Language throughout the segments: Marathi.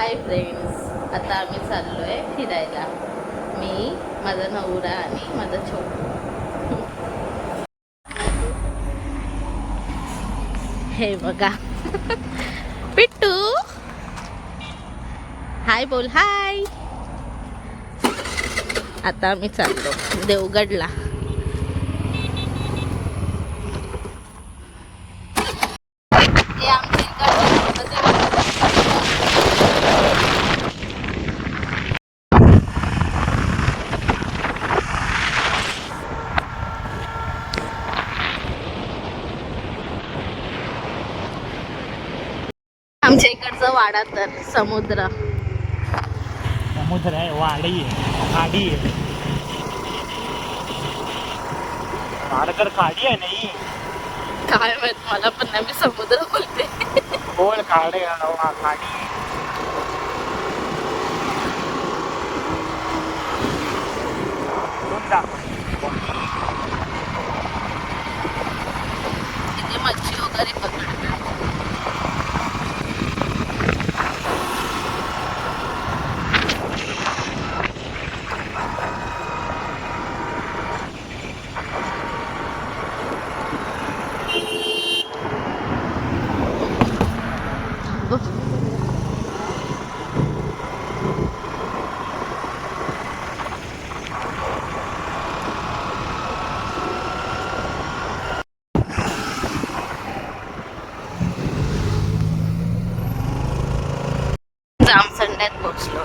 हाय फ्रेंड्स आता आम्ही चाललो आहे फिरायला. मी माझा नवरा आणि माझा छोटू. हे बघा. पिट्टू. हाय बोल हाय आता आम्ही चाललो. देवगडला. आमच्या इकडचं वाडा तर समुद्र. समुद्र आहे वाडी आहे खाडी आहे. खाडकर खाडी आहे नाही. काय माहीत मला पण नाही मी समुद्र बोलते. बोल खाडे वा- खाडी. तिथे मच्छी वगैरे जामसंड्यात पोचलो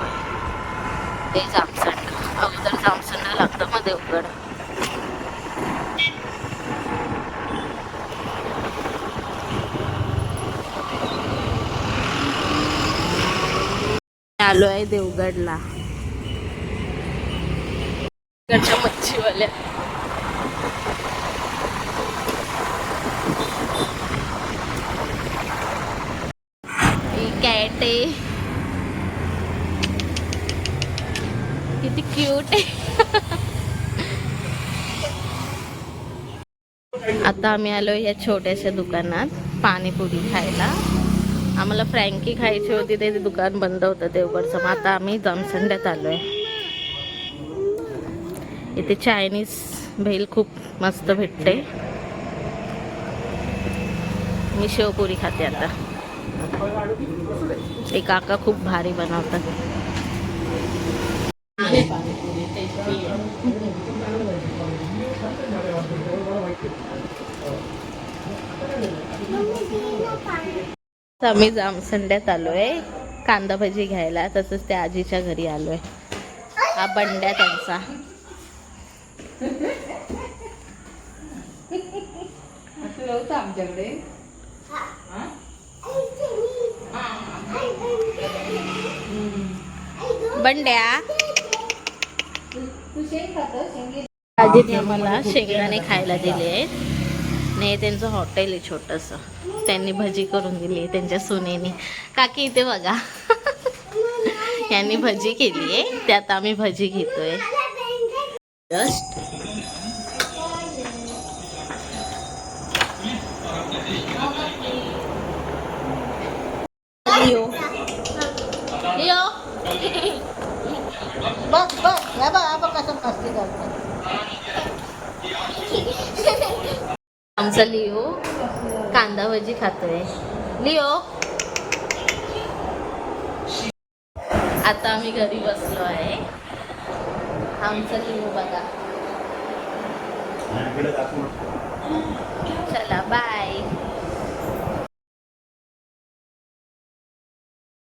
ते जामसंड अगोदर जामसंड लागतं मग देवगड. आलो आहे देवगडला. देवगडच्या मच्छीवाल्या. कॅट आहे. किती क्यूट आहे. आता आम्ही आलो या छोट्याशा दुकानात पाणीपुरी खायला. आम्हाला फ्रँकी खायची होती ते दुकान बंद होतं देवगडचं मग आता आम्ही जमसंड्यात आलो आहे इथे चायनीज भेल खूप मस्त भेटते. मी शेवपुरी खाते आता. ते काका खूप भारी बनवतात. आम्ही जामसंड्यात आलोय. कांदा भजी घ्यायला. तसंच त्या आजीच्या घरी आलोय. हा बंड्या त्यांचा. आमच्याकडे बंड्या आजीने आम्हाला शेंगदाणे खायला दिले आहेत. नाही त्यांचं हॉटेल आहे छोटंसं. त्यांनी भजी करून दिली आहे त्यांच्या सुनेनी. काकी इथे बघा. यांनी भजी केली आहे. त्यात आम्ही भजी घेतोय. जस्ट बघ बघ या बघ हा कसं मस्ती करतो आमचा लिओ कांदा भजी खातोय. लिओ. आता आम्ही घरी बसलो आहे. आमचा लिओ बघा. चला बाय